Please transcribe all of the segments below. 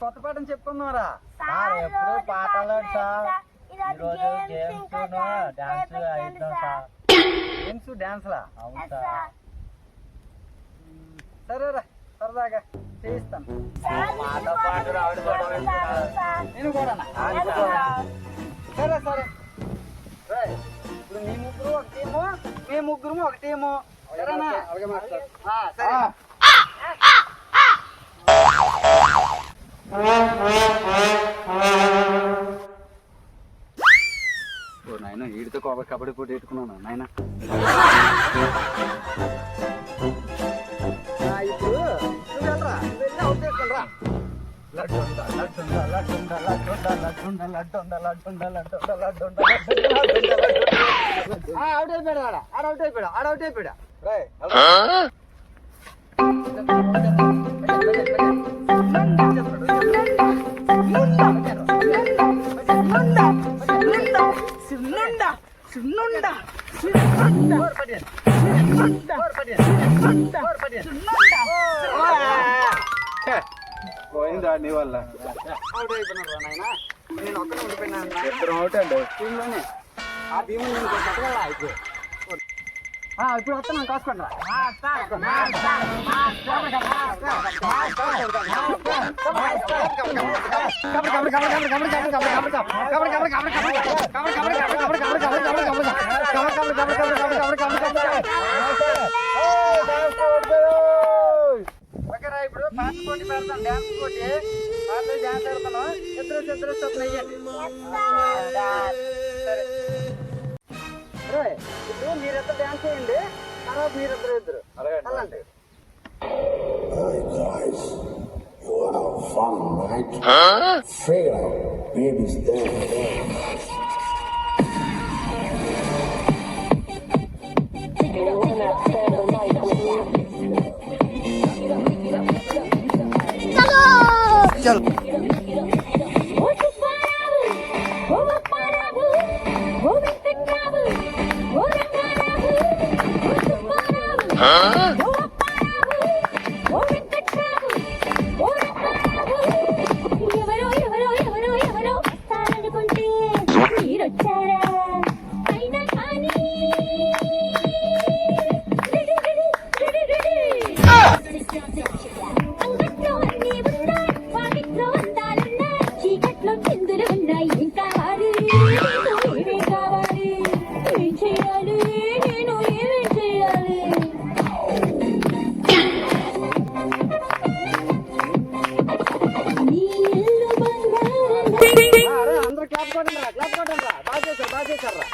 కొత్త పాఠం చెప్పుకుందామరా సార్ ఎప్పుడు పాటలు సార్. ఈరోజు గేమ్స్ డాన్స్ అయిద్దాం సార్. గేమ్స్ డాన్స్లా అవును సార్. చేయిస్తాను. నేను కూడా సార్. సరే ఇప్పుడు మీ ముగ్గురు ఒక టీము మీ ముగ్గురు ఒక టీము. సరేనా? ఆ, సరే. ఓ నాయన వీడితో కబడ్డీ పోటీ పెట్టుకున్నాను నాయన. సున్నుండా సున్నుండా సున్నుండా సున్నుండా సున్నుండా పోయిందా నీ ఇప్పుడు వస్తాను కాసుకోండి పాట పెడతాం డ్యాన్స్ పోటీ పాటలు డ్యాన్స్ ఆడతాను ఇద్దరు ఇద్దరు చొప్పున వేయండి సరే ఇప్పుడు మీరిద్దరు డ్యాన్స్ చేయండి తర్వాత మీరిద్దరు ఇద్దరు అలాంటి Hey guys, you wanna have fun, right? Huh? Figure out, baby's there. चल हाँ? బాగా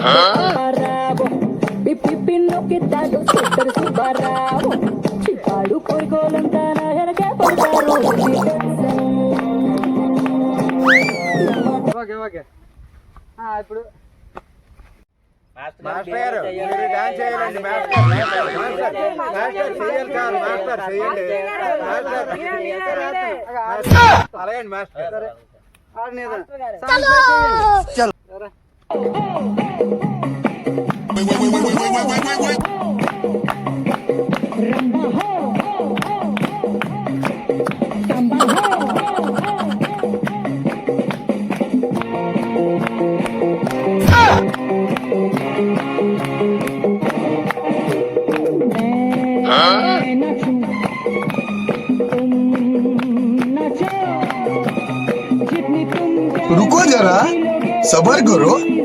సుబ్బారావు పిప్పిన్నొక్కిద్దాడు సుబ్బరు సుబ్బారావు చిక్కాడు కోరుకోలంతా నాయనకే పడతారు ఓకే ఓకే ఇప్పుడు మాస్టర్. మీరు డాన్స్ చేయాలండి మాస్టర్ మాస్టర్ చేయాలి కాదు మాస్టర్. చేయండి మాస్టర్ అలాగే మాస్టర్ సరే. हाँ? रुको जरा सबर करो।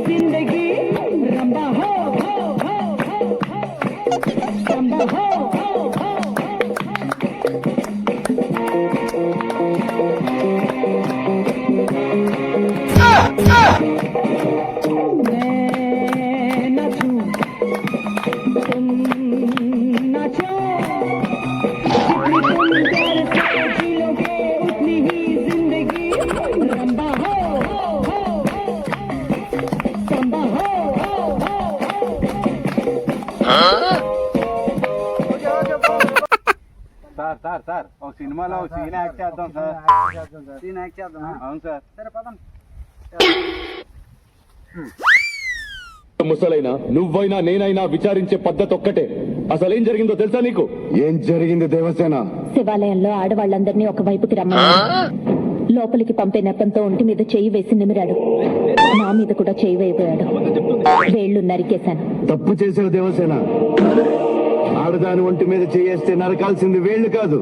సినిమాలో సీన్ యాక్ట్ చేద్దాం సార్. సీన్ యాక్ట్ చేద్దాం. అవును సార్. సరే పదండి ముసలైనా నువ్వైనా నేనైనా విచారించే పద్ధతి ఒక్కటే. అసలేం జరిగిందో తెలుసా నీకు? ఏం జరిగింది దేవసేన? శివాలయంలో ఆడవాళ్ళందరినీ ఒక వైపుకి రమ్మన్నాడు లోపలికి పంపే నెపంతో ఒంటి మీద చేయి వేసి నిమిరాడు. నా మీద కూడా చేయి వేయబోయాడు. వేళ్ళు నరికేశాను. తప్పు చేసిన దేవసేన. ఆడదాని ఒంటి మీద చేయేస్తే నరకాల్సింది వేళ్ళు కాదు.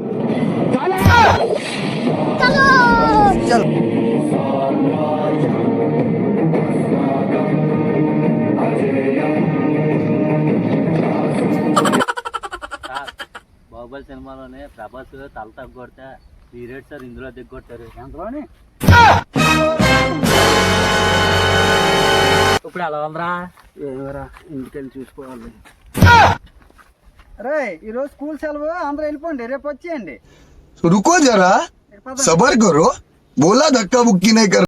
బాహుబలి సినిమాలోనే ప్రభాస్ తల తగ్గొడితే పీరియడ్ సార్ ఇందులో దిగ్గొట్టారు. ఎంతలోని ఇప్పుడు ఎలా ఉందిరా? ఏమరా ఇంటికెళ్ళి చూసుకోవాలి. రే ఈరోజు స్కూల్ సెలవు అందరూ వెళ్ళిపోండి రేపు వచ్చేయండి. रुको जरा सबर करो बोला धक्का मुक्की नहीं कर